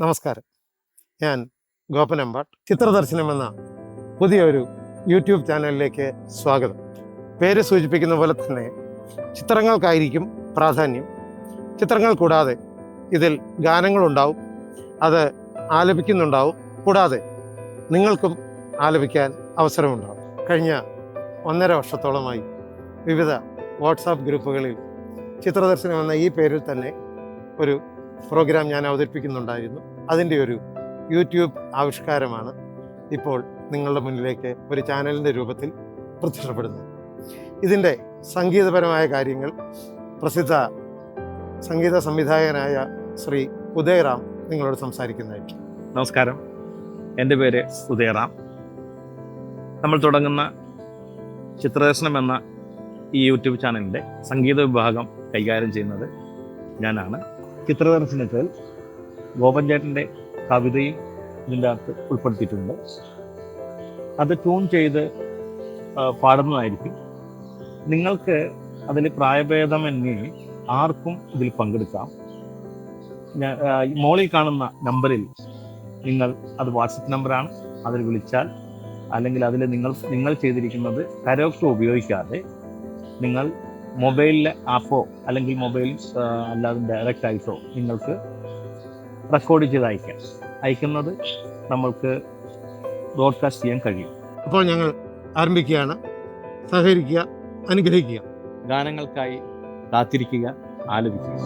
നമസ്കാരം. ഞാൻ ഗോപനമ്പാട്ട് ചിത്രദർശനം എന്ന പുതിയൊരു യൂട്യൂബ് ചാനലിലേക്ക് സ്വാഗതം. പേര് സൂചിപ്പിക്കുന്ന പോലെ തന്നെ ചിത്രങ്ങൾക്കായിരിക്കും പ്രാധാന്യം. ചിത്രങ്ങൾ കൂടാതെ ഇതിൽ ഗാനങ്ങളുണ്ടാവും. അത് ആലപിക്കുന്നുണ്ടാവും. കൂടാതെ നിങ്ങൾക്കും ആലപിക്കാൻ അവസരമുണ്ടാവും. കഴിഞ്ഞ ഒന്നര വർഷത്തോളമായി വിവിധ വാട്സാപ്പ് ഗ്രൂപ്പുകളിൽ ചിത്രദർശനം എന്ന ഈ പേരിൽ തന്നെ ഒരു പ്രോഗ്രാം ഞാൻ അവതരിപ്പിക്കുന്നുണ്ടായിരുന്നു. അതിന്റെ ഒരു യൂട്യൂബ് ആവിഷ്കാരമാണ് ഇപ്പോൾ നിങ്ങളുടെ മുന്നിലേക്ക് ഒരു ചാനലിന്റെ രൂപത്തിൽ പ്രത്യക്ഷപ്പെടുന്നത്. ഇതിന്റെ സംഗീതപരമായ കാര്യങ്ങൾ പ്രസിദ്ധ സംഗീത സംവിധായകനായ ശ്രീ ഉദയറാം നിങ്ങളോട് സംസാരിക്കുന്നതായിട്ട് നമസ്കാരം. എന്റെ പേര് ഉദയറാം. നമ്മൾ തുടങ്ങുന്ന ചിത്രദർശനം എന്ന ഈ യൂട്യൂബ് ചാനലിന്റെ സംഗീത വിഭാഗം കൈകാര്യം ചെയ്യുന്നത് ഞാനാണ്. ചിത്രദർശനത്തിൽ ഗോപൻ കവിതയും ഇതിന്റെ അകത്ത് ഉൾപ്പെടുത്തിയിട്ടുണ്ട്. അത് ട്യൂൺ ചെയ്ത് പാടുന്നതായിരിക്കും. നിങ്ങൾക്ക് അതിൽ പ്രായഭേദമന്യേ ആർക്കും ഇതിൽ പങ്കെടുക്കാം. മോളിൽ കാണുന്ന നമ്പറിൽ നിങ്ങൾ അത് വാട്സപ്പ് നമ്പറാണ്. അതിൽ വിളിച്ചാൽ അല്ലെങ്കിൽ അതിൽ നിങ്ങൾ നിങ്ങൾ ചെയ്തിരിക്കുന്നത് കരോക്ടോ ഉപയോഗിക്കാതെ നിങ്ങൾ മൊബൈലിലെ ആപ്പോ അല്ലെങ്കിൽ മൊബൈൽ അല്ലാതെ ഡയറക്റ്റ് ആയിട്ടോ നിങ്ങൾക്ക് റെക്കോർഡ് ചെയ്ത് അയക്കാം. അയക്കുന്നത് നമ്മൾക്ക് ബ്രോഡ്കാസ്റ്റ് ചെയ്യാൻ കഴിയും. അപ്പോൾ ഞങ്ങൾ ആരംഭിക്കുകയാണ്. സഹകരിക്കുക അനുഗ്രഹിക്കുക. ഗാനങ്ങൾക്കായി കാത്തിരിക്കുക ആലപിക്കുക.